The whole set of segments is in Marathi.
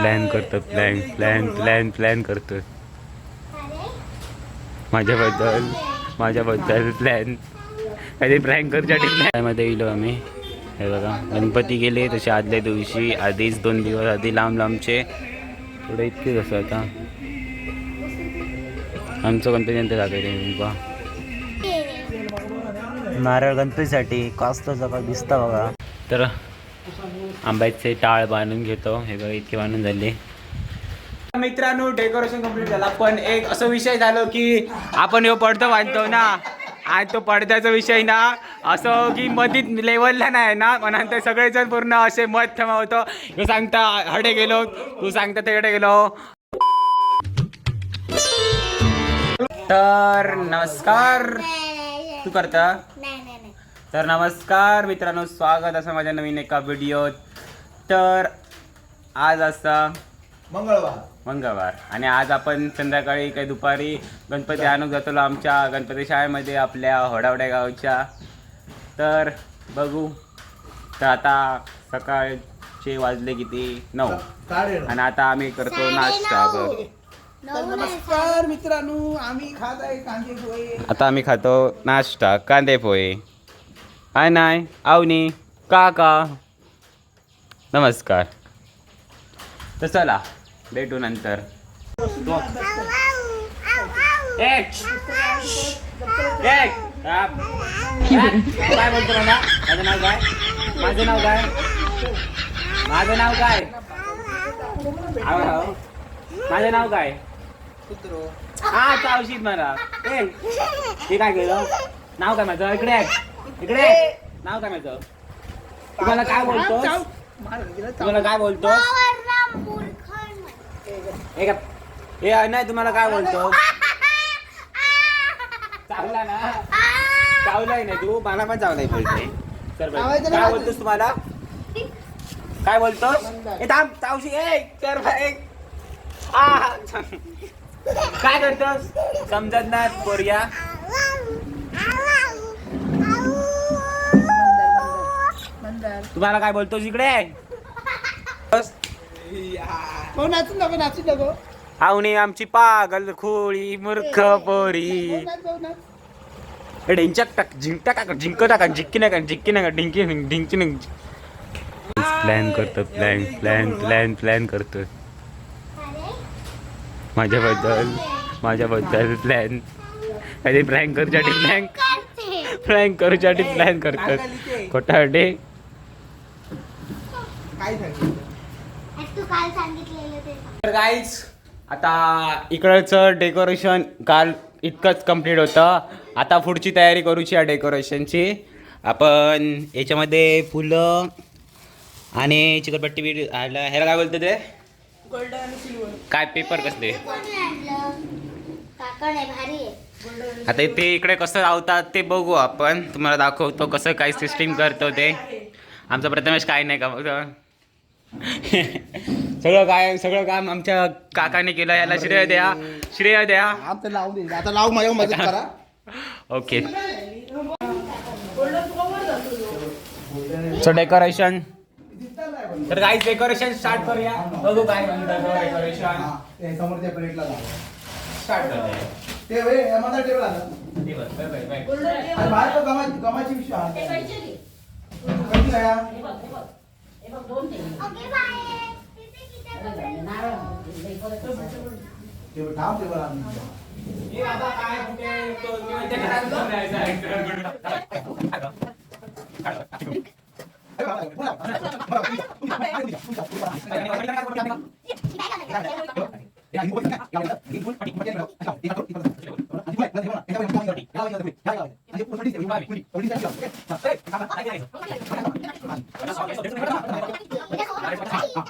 प्लॅन करतो प्लॅन प्लॅन प्लॅन प्लॅन करतो. माझ्याबद्दल माझ्याबद्दल प्लॅन काही प्रँक करच्या मध्ये येलो आम्ही. हे बघा गणपती गेले तसे आदल्या दिवशी आधीच दोन दिवस आधी लांब लांबचे. थोडं इतकेच असं आता. आमचं गणपती नंतर जाते नारळ गणपतीसाठी कास्त सगळं दिसता बघा. तर आंब्याचे टाळ बांधून घेतो. हे बघा इतके बांधून झाले. मित्रांनो डेकोरेशन कंप्लीट झाला. पण एक असं विषय झालो की आपण ह्यो पडदो बांधतो ना. आणि तो पडद्याचा विषय ना असं की मधीत लेवलला नाही ना म्हणून ते सगळेजण पूर्ण असे मत ठेवतो तू सांगता हडे गेलो. तू सांगता तिकडे गेलो. तर नमस्कार. तू करता? तर नमस्कार मित्रांनो स्वागत असं माझ्या नवीन एका व्हिडिओत. तर आज असा मंगळवार. मंगळवार. आणि आज आपण संध्याकाळी काही दुपारी गणपती आणून जातो आमच्या गणपती शाळेमध्ये आपल्या होडावड्या गावच्या. तर बघू. तर आता सकाळचे वाजले किती? नऊ. आणि आता आम्ही करतो नाश्ता बघ तर नमस्कार मित्रांनो आम्ही खात आहे कांदे पोहे आता आम्ही खातो नाश्ता कांदे पोहे काय नाही आवनी काका. नमस्कार. तर चला भेटू नंतर. काय बोलतो ना माझं नाव काय? माझं नाव काय? माझं नाव काय. माझं नाव काय? कुत्रो. हा चावशीत मला ए हे काय केलं? नाव काय माझं? इकडे आहे. इकडे. नाव काय माझं तुम्हाला काय बोलतो तुम्हाला काय बोलतो हे नाही तुम्हाला काय बोलतो चावला ना. चावलाय ना तू. मला पण चावलाय बोलते चावायचं काय नाही. बोलतोस तुम्हाला? काय बोलतोस? ए थांब. चावशी ए कर काय करतोस? समजत नाही पोरिया तुम्हाला काय बोलतोस इकडे बस. हो नाचून नको नाचून नको आवणी आमची पागल खोळी मूर्ख पोरी. नाच, नाच. ढिंचक टाक झिंक टाका झिंक टाका झिक्की नका झिक्की नका ढिंकी ढिंकी प्लॅन करतो प्लॅन प्लॅन प्लॅन प्लॅन करतो. माझ्याबद्दल माझ्याबद्दल प्लॅन कधी प्रँक करूसाठी प्लॅन प्रँक करूसाठी प्लॅन करतात खोटाडे काय सांगितलं? तू काल सांगितलेलं ते. सांग. तर गाईज आता इकडचं डेकोरेशन काल इतकंच कंप्लीट होतं. आता पुढची तयारी करूची या डेकोरेशनची आपण याच्यामध्ये फुलं आणि चिकटपट्टी बी ह्याला ह्याला काय बोलतं ते गोल्डन सिल्वर काय पेपर कसले? कोणी आणलं? काकण आहे भारी आहे. आता ते इकडे कसं लावतात ते बघू आपण. तुम्हाला दाखवतो कसं काय सिस्टीम करतो ते. आमचं प्रथमेश काय नाही का? बघ सगळं काय सगळं काम आमच्या काकाने केलं याला श्रेय द्या श्रेय द्या. आता लावून दे आता लावू माझ्या मदत करा. ओके. सो डेकोरेशन तर काही डेकोरेशन स्टार्ट करूया. बघू काय म्हणतात डेकोरेशन हा, ते समोरच्या प्लेटला लाव. स्टार्ट करूया. ते वे टेबल आला बघ, बघ. अरे बाहेर तो गमा गमाची पिशवी आहे. कधी काय ఇప్పుడు టాప్ ఇవ్వాలని ఇప్పుడు 要不呢？要不你们不要搞了，要不搞的会，要不搞。那就处理一下，你们买理？来一个，来一，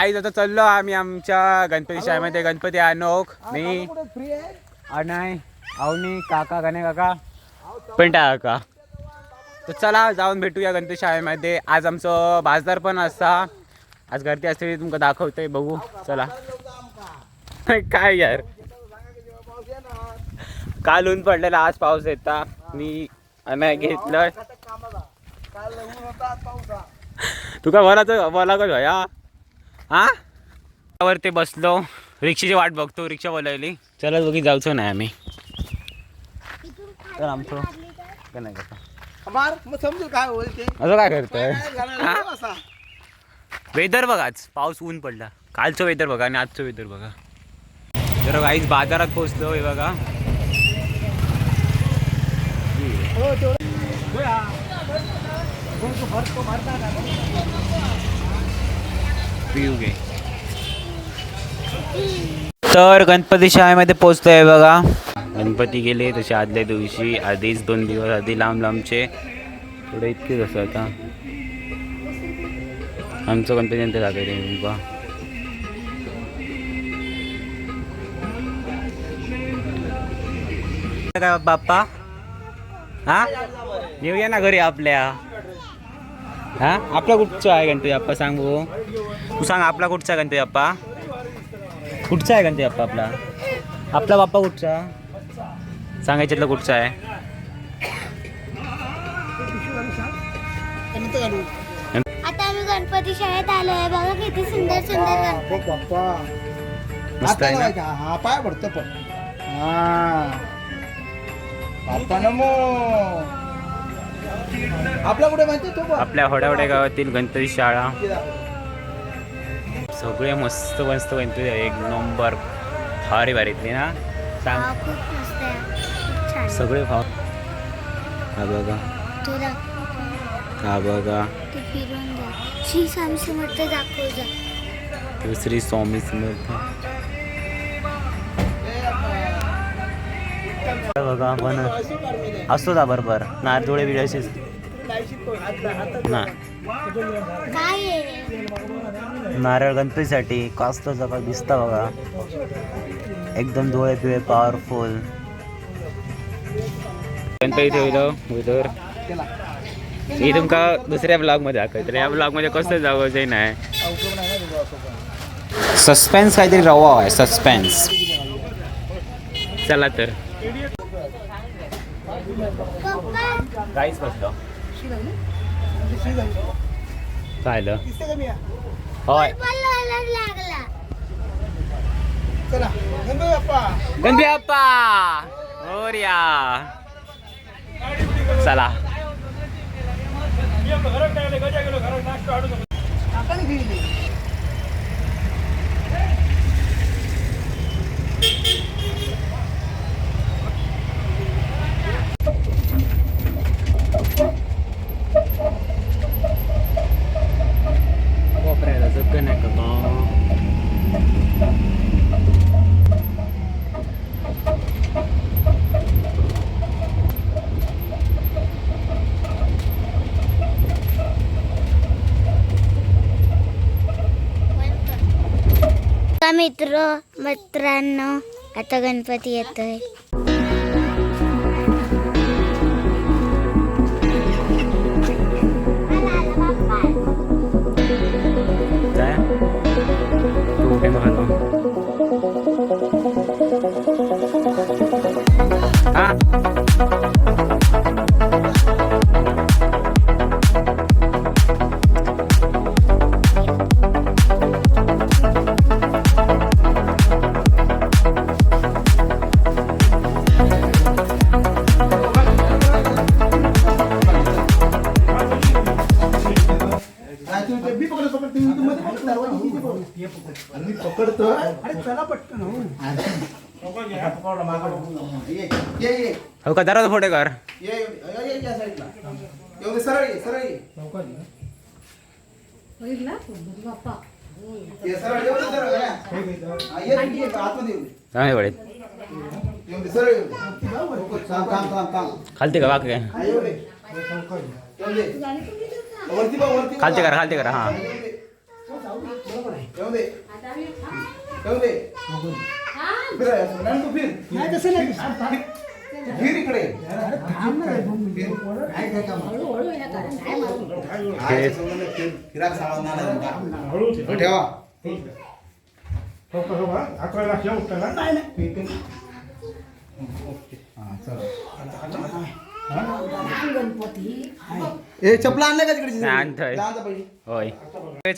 आई आता चाललो आम्ही आमच्या गणपती शाळेमध्ये. गणपती आणोक मी. अनाय अवनी काका गणे काका. पेंटा काका. तर चला जाऊन भेटूया गणपती शाळेमध्ये. आज आमचं बाजार पण असता आज गर्दी असते तुमका दाखवतोय बघू. चला. काय यार? काल ऊन पडलेला आज पाऊस येता. मी अनाय घेतलं. तुका बोलायचं बोला का भया हा? वर ते बसलो. रिक्षेची वाट बघतो. रिक्षा बोलायली. चला दोघी जाऊचो नाही आम्ही. तर आमचं काय नाही करतो. समजू काय असं काय करतोय. वेदर बघा आज. पाऊस ऊन पडला. कालचं वेदर बघा आणि आजचं वेदर बघा. तर काहीच बाजारात पोहोचलो हे बघा. हो घे तर गणपती शाळेमध्ये पोहोचतोय बघा. गणपती गेले तसे आदल्या दिवशी आधीच दोन दिवस आधी लांब लांबचे. थोडे इतकेच असं आता. आमचं गणपती नंतर जाते ते बा काय बाप्पा? हा? येऊया ना घरी आपल्या. हा? आपला कुठचा आहे गणपती बाप्पा? सांग बघू तू सांग आपला कुठचा आहे गणपती बाप्पा? कुठचा आहे गणपती बाप्पा आपला? आपला बाप्पा कुठचा? सांगायच्यातला कुठचा आहे. आता आम्ही गणपती शाळेत आलोय बघा किती सुंदर सुंदर मस्त आता आहे ना? हा पाय पडतो पण. हा. बाप्पा नमो. आपला कुठे माहिती तो आपल्या होड्यावड्या गावातील गणपती शाळा. सगळे मस्त मस्त गणपती एक नंबर. भारी भारीतली ना? सांग. सगळे भाव हा बघा. हा बघा. श्री स्वामी समर्थ दाखव जा. तो श्री स्वामी समर्थ. बघा पण असतो ना बरोबर. नारदोळे बिडायचे ना काय आहे नारळ गणपतीसाठी कास्त जगा दिसता बघा. एकदम डोळे पिळे पॉवरफुल गणपती ठेवलं उदर मी तुमका दुसऱ्या ब्लॉगमध्ये दाखवतो या ब्लॉगमध्ये कसं जागोचे नाही. सस्पेन्स काहीतरी रवा आहे सस्पेन्स चला तर. काहीच बसलो. शी काय आलं दिसते का मी या? होय चला. गणपती बाप्पा गणपती चला घेतली. वापरायला सगळं नाही का का मित्र मित्रांनो आता गणपती येतोय. ये हो का दरवाजा फोटे कर। ये ये ये या साईडला येऊ दे सरळ ये सरळ ये ये सरळ येऊ दे सरळ या. हा, ये ये आतमध्ये येऊ दे चांगले पडेल येऊ दे सरळ येऊ दे थांब थांब थांब थांब खालते का बाकी काय हा, येऊ दे येऊ दे वरती बघ वरती बघ. खालते करा खालते करा हा। येऊ दे येऊ दे येऊ दे फिर मॅडम तू फिर। नाही तसं नाही इकडे. हो, ठेवा. हा, चपला का तिकडे?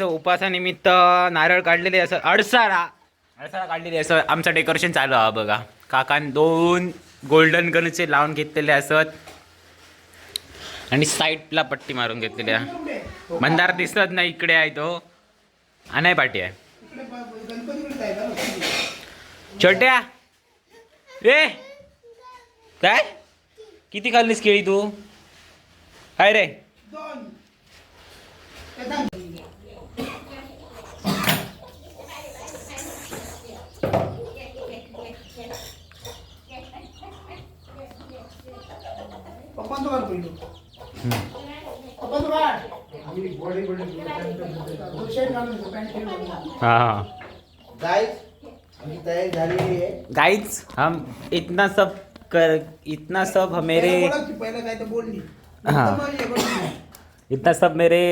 उपासानिमित्त नारळ काढलेले असं अडसाळा अडसाळा काढलेले असं आमचं डेकोरेशन चालू आहे बघा. काकान दोन गोल्डन गनचे लावून घेतलेले असत. आणि साईडला पट्टी मारून घेतलेल्या. मंदार दिसत नाही इकडे आहे तो. अनाय पाठी आहे. छोट्या. ए! काय? किती खाल्लीस केळी तू? काय रे. पप्पांचं बार पहिलं पप्पाचं बाळ. हाँ. हाँ तयारी झालेली आहे. गाइस हम इतना सब कर इतना सब मेरे पहिला बोला की पहिला काय तर बोलली. हा. आता बोलली, बोलली. इतना सब मेरे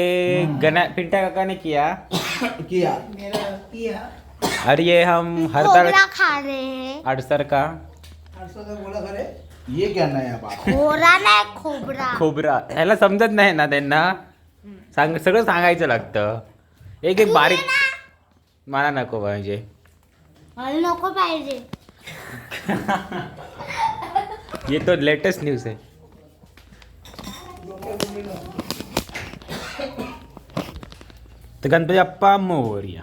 गना पिंटा काका ने किया। किया. मेरा किया. और ये हम हरताल खोबरा खा रहे हैं। अडसर का। असं काय बोला खरे ये क्या नया बात खोरा नाही खोबरा। खोबरा. ह्याला समजत नाही ना त्यांना. सांग सगळं सांगायचं लागतं. एक एक बारीक मला नको पाहिजे. मला नको पाहिजे. ये तो लेटेस्ट न्यूज है तर गणपती बाप्पा मोर्या.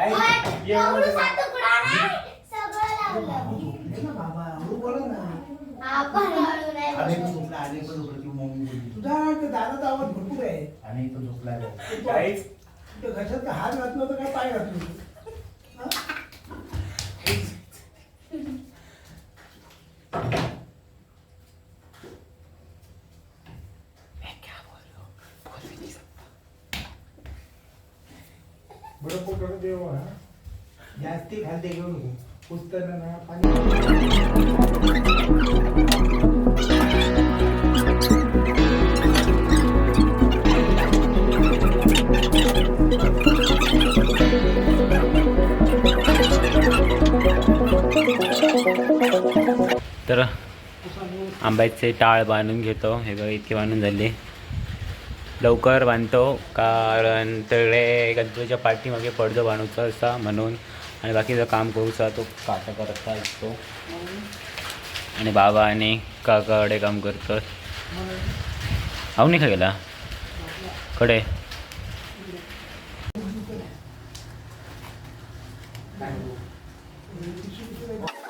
काय? हे ना बाबा हळू बोला ना. आपण हळू नाही आणि. तो झोपला आणि पण झोपला ती मम्मी बोलली. तुझा ते दादाचा आवाज भरपूर आहे. आणि तो झोपला. काहीच. ते घशात का हात घातलं होतं काय पाय घातलं होतं? बरं पोटाला देव हा. जास्ती खालते घेऊन नको तर आंब्याचे टाळ बांधून घेतो. हे बघा इतके बांधून झाले. लवकर बांधतो कारण तळे गणपतीच्या पाठीमागे पडदो बांधूचा असा म्हणून आणि बाकीचं काम करूचा तो काटा करता असतो आणि बाबा आणि काकाकडे काम करतात. नाही खा गेला कडे Thank you.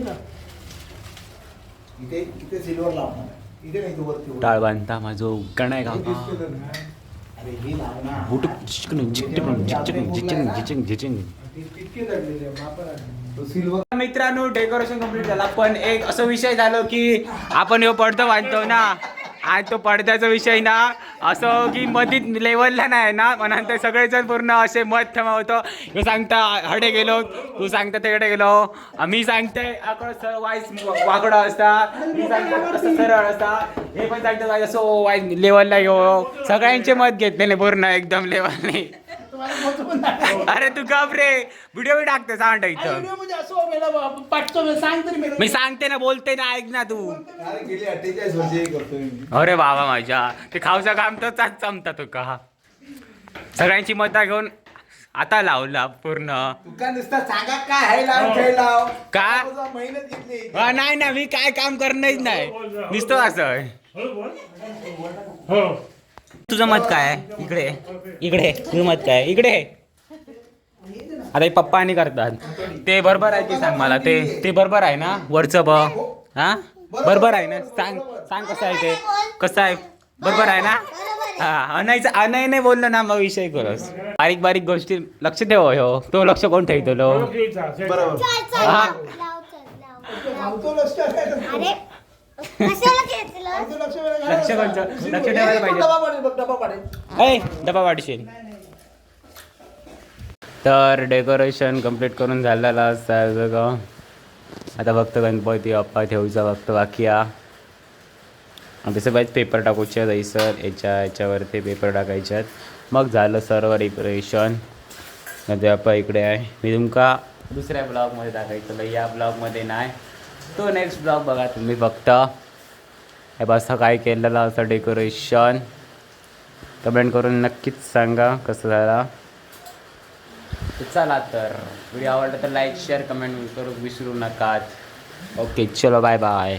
का इथे इथे सिल्वर लावणार इथे नाही तो वरती टाळ बांधता माझं गणाय का ही बुटुक चिकन चिकन चिकन चिकन तो सिल्वर मित्रांनो डेकोरेशन कंप्लीट झाला. पण एक असं विषय झालो की आपण ह्यो पडदो बांधतो ना. आणि तो पडद्याचा विषय ना असं की मधीत लेवलला नाही ना म्हणून ते सगळेजण पूर्ण असे मत ठेवतो ह्यो सांगता हडे गेलो तू सांगता तिकडे गेलो. मी सांगते आकडं सरळ वाईस वाकडं असता मी सांगतो असं सरळ असता. हे पण सांगतात वाईस असं वाईस लेवलला येऊ सगळ्यांचे मत घेतलेले पूर्ण एकदम लेवलने अरे तू गप रे. व्हिडिओ बी टाकते सांग इथं. म्हणजे असं मेला पाठतो सांग तरी मेला मी सांगते ना बोलते ना ऐक ना तू. अरे गेली अठ्ठेचाळीस वर्ष हे करतोय मी. अरे बाबा माझ्या ते खाऊचा काम तर चाच जमता तू का सगळ्यांची मतं घेऊन आता लावला पूर्ण. तुका नुसता सांगा काय आहे लाव खेळ लाव. का? तुझा मेहनत घेतली. हा, नाही ना मी काय काम करणंच नाही. नुसतं असं. आहे. तुझं मत काय आहे? इकडे. इकडे. तुझं मत काय? इकडे. आता हे पप्पा आणि करतात. ते बरोबर आहे की सांग मला? ते ते बरोबर आहे ना? वरचं ब. हा? बरोबर आहे ना? सांग सांग कसं आहे ते? कसं आहे? बरोबर आहे ना? हा. अनायचं अनय नाही बोललं ना मग विषय करस. बारीक बारीक गोष्टी लक्ष ठेव हो. तो लक्ष कोण ठेवतो हा. अरे लक्ष वेगळं लक्ष घालायचं. कोणचं? लक्ष ठेवायला पाहिजे. डबा ऐ वाढशील तर डेकोरेशन कंप्लीट करून झालेलं असतं सगळं आता फक्त गणपती बाप्पा ठेवचा फक्त बाकी आ तसं पाहिजे पेपर टाकूचे जायसर याच्या याच्यावरती पेपर टाकायच्यात मग झालं सर्व डेकोरेशन गणपती बाप्पा इकडे आहे. मी तुमका दुसऱ्या ब्लॉगमध्ये टाकायचं या ब्लॉगमध्ये नाही. तो नेक्स्ट ब्लॉग बघा तुम्ही फक्त. हे असं काय केलेलं असं डेकोरेशन कमेंट करून नक्कीच सांगा कसं झाला. तर चला तर व्हिडिओ आवडला तर लाईक शेअर कमेंट करू विसरू नका ओके चलो बाय बाय